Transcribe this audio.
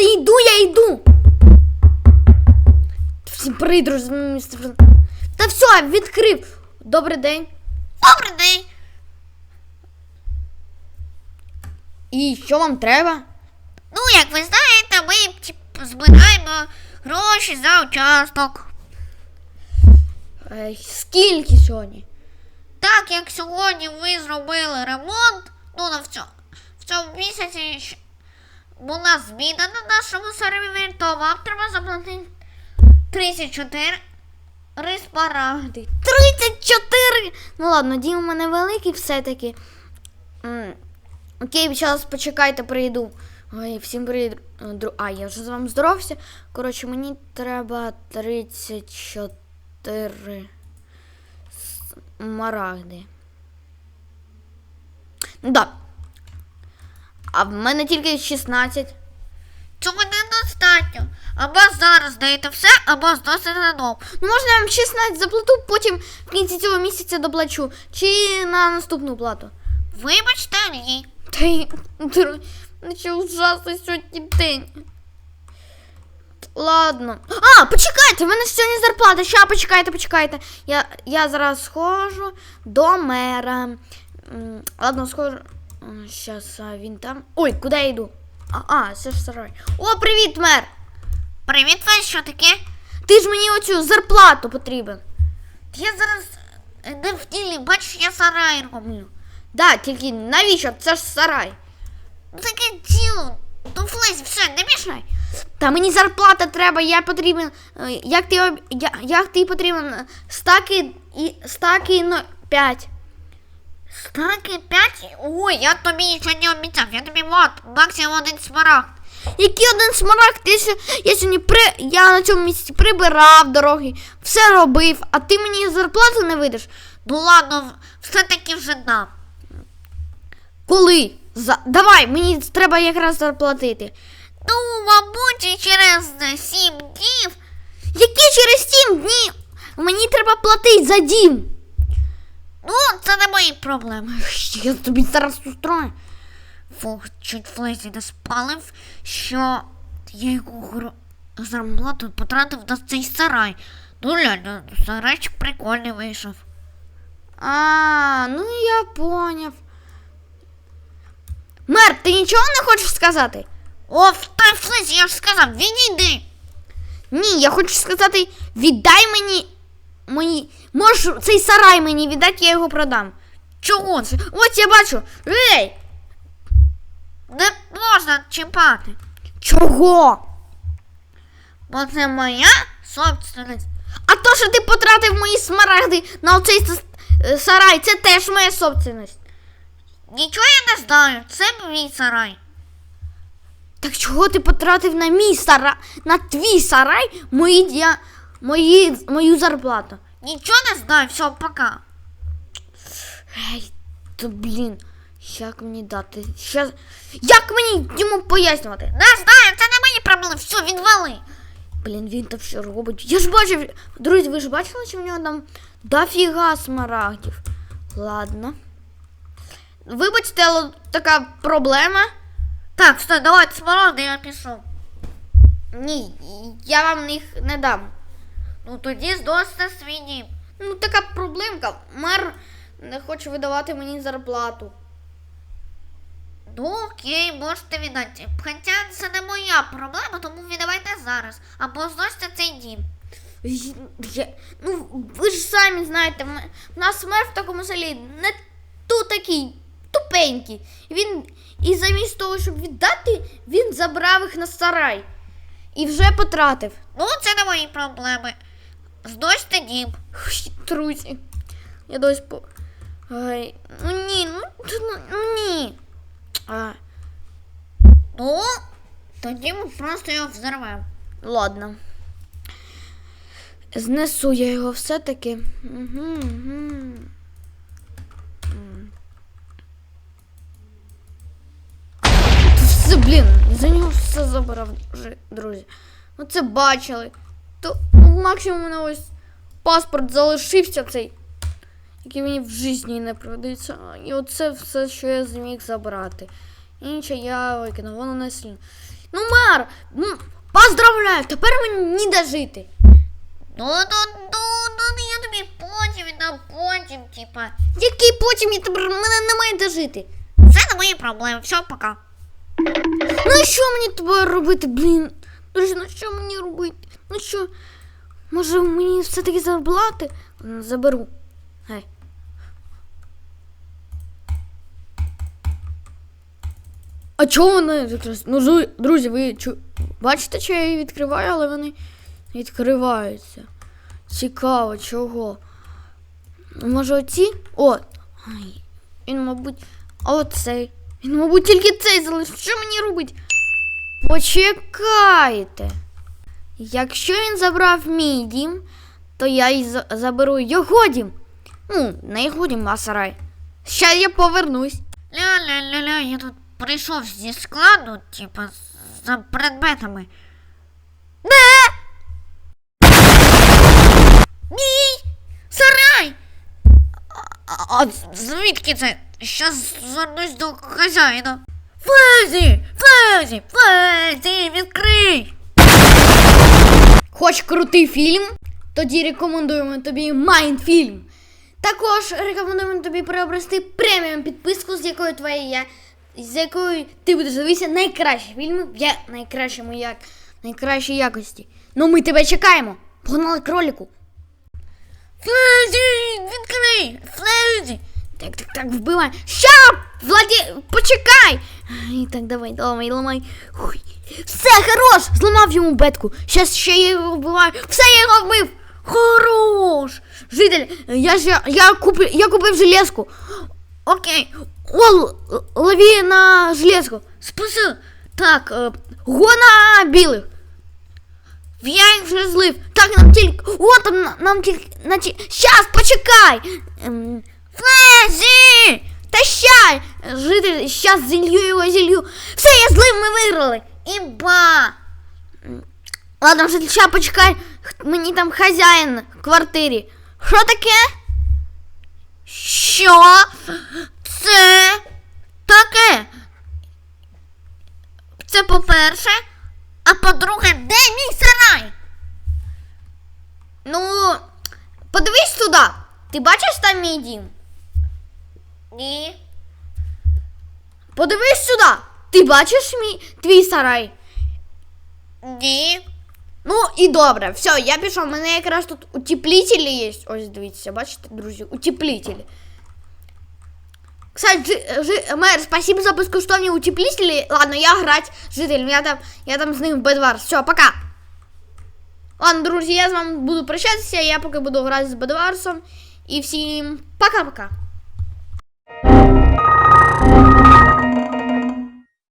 Та йду, я йду. Всі придруж. Та все, відкрив. Добрий день. Добрий день. І що вам треба? Ну, як ви знаєте, ми типу, збираємо гроші за участок. Е, скільки сьогодні? Так як сьогодні ви зробили ремонт, ну на в цьому, в цьому місяці щ- була зміна на нашому сервері, то вам треба заплатити 34 респаради. 34! Ну ладно, дім у мене великий все-таки. Окей, зараз почекайте, прийду. Ой, всім привіт. А, я вже з вами здоровався. Коротше, мені треба 34 смарагди. Ну да. А в мене тільки 16. Цього недостатньо. Або зараз даєте все, або зносите додому. Ну, можна я вам 16 заплату, потім в кінці цього місяця доплачу. Чи на наступну плату. Вибачте, ні. Та й ну ужасний сьогодні день. Ладно. А, почекайте, в мене ж сьогодні зарплата. Ща, почекайте, почекайте. Я, я зараз схожу до мера. Ладно, схожу. Зараз він там. Ой, куди я йду? А, а, це ж сарай. О, привіт, мер! Привіт, ви що таке? Ти ж мені оцю зарплату потрібен. Я зараз не в ділі, бачиш, я сарай роблю. Да, тільки навіщо? Це ж сарай. Таке діло. Ну, Флесі, все, не мішай. Та мені зарплата треба, я потрібен. е, Як ти, як ти потрібен? Стаки і стаки ну, 5. Стаки 5? Ой, я тобі нічого не обіцяв. Я тобі от, максимум один смарагд. Який один смарагд? Ти ще, я сьогодні при, я на цьому місці прибирав дороги, все робив, а ти мені зарплату не видаш? Ну ладно, все-таки вже дам. Коли? За, давай, мені треба якраз заплатити. Ну, мабуть, через 7 днів. Які через 7 днів? Мені треба платити за дім. Ну, це не мої проблеми. Я тобі зараз устрою. Фух, чуть Флесі не спалив, що я його зарплату потратив на цей сарай. Ну, реально, сарайчик прикольний вийшов. А, ну я поняв. Мер, ти нічого не хочеш сказати? О, та Флесі, я ж сказав, відійди. Ні, я хочу сказати, віддай мені мої. Можеш цей сарай мені віддати, я його продам. Чого це? Ось я бачу. Ей! Не можна чіпати. Чого? Бо це моя собственність. А то, що ти потратив мої смарагди на оцей сарай, це теж моя собственність. Нічого я не знаю, це мій сарай. Так чого ти потратив на мій сарай, на твій сарай мої, я, мої, мою зарплату? Нічого не знаю, все, пока. Ей, то блін, як мені дати? Щас... Як мені йому пояснювати? Не знаю, це не мої проблеми, все, відвали. Блін, він там що робить? Я ж бачив. Друзі, ви ж бачили, що в нього там дофіга смарагдів. Ладно. Вибачте, але така проблема. Так, все, давайте смарагди, я пішов. Ні, я вам їх не дам. Ну тоді здосьте свій. Ну, така проблемка. Мер не хоче видавати мені зарплату. Ну окей, можете віддати. Хоча це не моя проблема, тому віддавайте зараз. Або зносьте цей дім. Я, ну, ви ж самі знаєте, в нас мер в такому селі не ту такий тупенький. Він і замість того, щоб віддати, він забрав їх на сарай і вже потратив. Ну, це не мої проблеми. Дім. Ой, Друзі, я досі по. Ай, ну ні, ну, ну, ну ні. А, Ну, тоді ми просто його взорвемо. ладно. Знесу я його все-таки. Угу, угу. Блін, за нього все забрав, друзі. Ну це бачили. То максимум у мене ось паспорт залишився цей, який мені в житті не пригодиться. І оце все, що я зміг забрати. Інше я викинув, воно не сильно. Ну, мер, м, поздравляю, тепер мені де жити. Ну, ну, ну, ну, я тобі потім віддам, потім, типа. Який потім я тепер мене немає де жити. Це не мої проблеми. Все, пока. Ну і що мені тепер робити, блін? Друзі, ну що мені робити? Ну що? Може мені все-таки зарплати? Заберу. Гей. А чого вони якраз? Ну, друзі, ви чу... бачите, що я її відкриваю, але вони відкриваються. Цікаво, чого? Може оці? О! Ай, він, мабуть, оцей. Він, мабуть, тільки цей залишив. Що мені робити? Почекайте. Якщо він забрав мій дім, то я й заберу його дім. Ну, не його дім, а сарай. Ще я повернусь. Ля-ля-ля-ля, я тут прийшов зі складу, типа, за предметами. Де? Мій сарай! А, а звідки це? Щас звернусь до хазяїна. Фезі! Фезі! Фезі! Відкрий! Хоч крутий фільм? Тоді рекомендуємо тобі Майнфільм. Також рекомендуємо тобі приобрести преміум підписку, з якою твоя з якою ти будеш дивитися найкращі фільми в найкращому як... найкращій якості. Ну ми тебе чекаємо. Погнали кролику. Фезі! Відкрий! Фезі! Так, так, так, вбивай. Ща! Владі, почекай! І так, давай, давай, ламай. Хуй. Все, хорош! Зламав йому бетку. Щас ще я його вбиваю. Все, я його вбив! Хорош! Житель, я ж я, купив, я купив железку. Окей, О, лови на железку. спаси! Так, е, го на білих. Я їх вже злив. Так, нам тільки. О, там на- нам тільки. Щас, почекай! Ем, Фезі! Та ща! Житель, щас зілью його зілью. Все, я злив, ми виграли. Іба! Ладно, житель, ща почекай. Мені там хазяїн в квартирі. Що таке? Що це таке? Це по-перше, а по-друге, де мій сарай? Ну, подивись туди. Ти бачиш там мій дім? Ні. Подивись сюди. Ти бачиш мій твій сарай? Ні. Ну і добре, все, я пішов. У мене якраз тут утеплителі є. Ось дивіться, бачите, друзі, утеплителі. Кстати, жи, жи, мэр, спасибо за безкоштовні утеплителі. Ладно, я грать житель, я там, я там з ним в Бедвар. Все, пока. Ладно, друзі, я з вами буду прощатися, я поки буду грати з Бедварсом. І всім пока-пока.